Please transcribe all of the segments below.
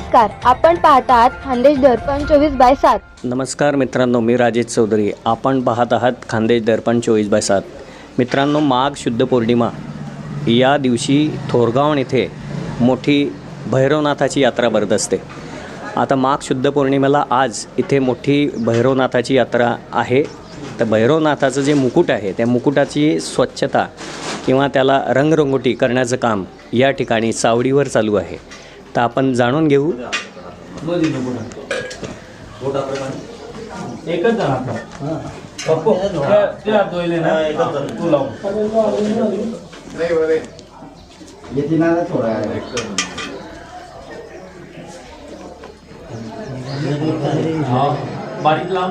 नमस्कार आपण पाहतात खानदेश दर्पण चोवीस बाय सात. नमस्कार मित्रांनो मी राजेश चौधरी. आपण पाहत आहात खानदेश दर्पण चोवीस बाय सात. मित्रांनो माघ शुद्ध पौर्णिमा. या दिवशी थोरगाव येथे मोठी भैरवनाथाची यात्रा भरत असते. आता माघ शुद्ध पौर्णिमेला आज इथे मोठी भैरवनाथाची यात्रा आहे. तर भैरवनाथाचं जे मुकुट आहे त्या मुकुटाची स्वच्छता किंवा त्याला रंगरंगोटी करण्याचं काम या ठिकाणी चावडीवर चालू आहे. तर आपण जाणून घेऊ. एकच जण आता पप्पू त्या- ते हात धुवायले ना तू लाव हा, बारीक लाव.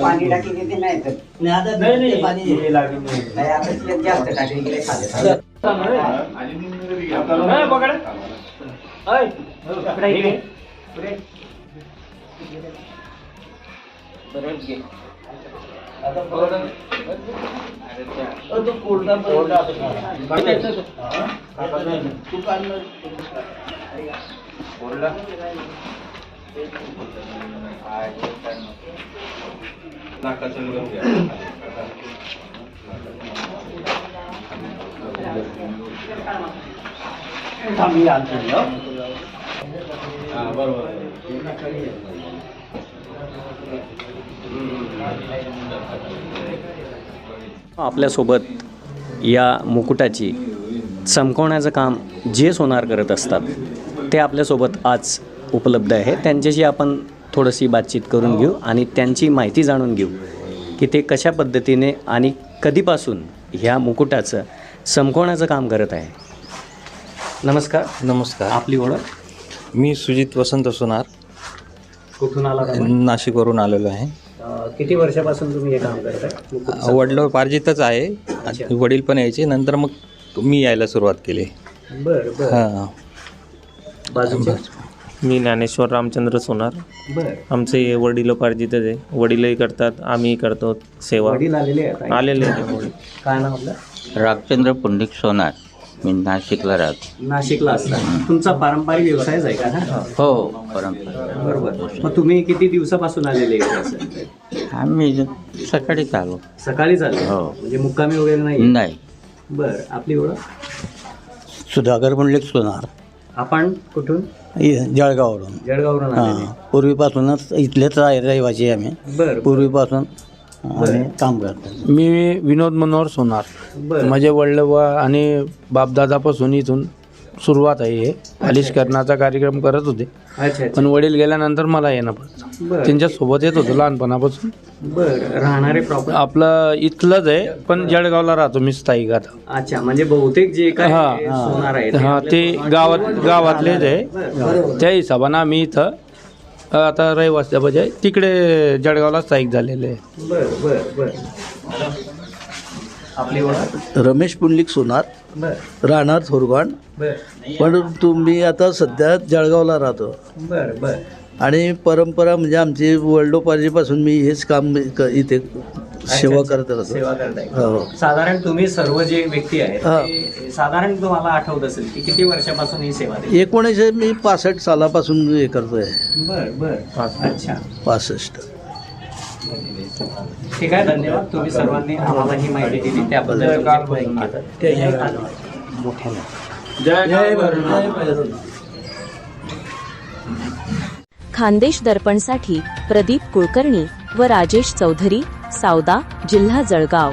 पाणी टाकी देते नाही तर? नाही हे आता जास्त गेले खाले. कोरडा. नाकाचं घ्या. हा, बरोबर आपल्यासोबत या मुकुटाची चमकवण्याचं काम जे सोनार करत असतात ते आपल्यासोबत आज उपलब्ध आहे. त्यांच्याशी आपण थोडीशी बातचीत करून घेऊ आणि त्यांची माहिती जाणून घेऊ की ते कशा पद्धतीने आणि कधीपासून ह्या मुकुटाचं चमकवण्याचं काम करत आहे. नमस्कार. नमस्कार. आपली ओळख? मी सुजित वसंत सोनार. कुठून आला नाशिकवरून आलेलो आहे. किती वर्षापासून तुम्ही हे काम करत आहे वडील पार्जितच आहे. वडील पण यायचे. नंतर मग मी यायला सुरुवात केली. बरं बरं. हां. बाजूचे? मी ज्ञानेश्वर रामचंद्र सोनार. बरं. आमचे वडिलोपार्जितच आहे वडीलही करतात आम्ही करतो सेवा. वडील आलेले आहेत आलेले वडील. काय नाव आपलं? रामचंद्र पुंडिक सोनार. मी नाशिकला राहतो. नाशिकला असता. तुमचा पारंपरिक व्यवसायच आहे का हा? हो परंपरा बरोबर. मग तुम्ही किती दिवसापासून आलेले इकडे असं? आम्ही सकाळीच आलो सकाळीच आले हो. म्हणजे मुक्कामी वगैरे नाही? नाही. बर. आपली ओळख? सुधाकर पुंडलिक सोनार. आपण कुठून? इ- जळगाववरून. जळगाववरून आलेले. हां पूर्वीपासूनच इथलेच आहे रहिवासी आम्ही. बर पूर्वीपासून आम्ही काम करतो मी विनोद मनोहर सोनार. बर. माझे वडील आणि बापदादापासून इथून सुरुवात आहे हे. अलिष्करणाचा कार्यक्रम करत होते. अच्छा अच्छा. पण वडील गेल्यानंतर मला येणं पडतं बर. त्यांच्यासोबत येत होतो लहानपणापासून. बर राहणारे प्रॉपर आपलं इथलंच आहे पण जळगावला राहतो मी स्थायिक आता. अच्छा म्हणजे बहुतेक जे काय हा. सोनार आहे हा ते गावात गावातलेच आहे. त्या हिशोबानं आम्ही इथं आता रहिवासी म्हणजे तिकडे जळगावला स्थायिक झालेले आहे. बर बर बर. आपली ओळख? रमेश पुंडलिक सोनार राहणार थोरगाण पण तुम्ही आता सध्या जळगावला राहतो. बर बर. आणि परंपरा म्हणजे आमची वडिलोपार्जीपासून मी हेच काम क- इथे सेवा करत राहतो. सेवा करताय. हो साधारण तुम्ही सर्व जे व्यक्ती आहेत हा. ते साधारण तुम्हाला आठवत असेल की किती वर्षापासून ही सेवा देते एकोणीसशे मी पासष्ट सालापासून हे करतोय. बर बर. अच्छा. पासष्ट. ठीक आहे धन्यवाद. तुम्ही सर्वांनी आम्हाला ही माहिती दिली त्याबद्दल. खानदेश दर्पणसाठी प्रदीप कुलकर्णी व राजेश चौधरी सावदा जिल्हा जळगाव.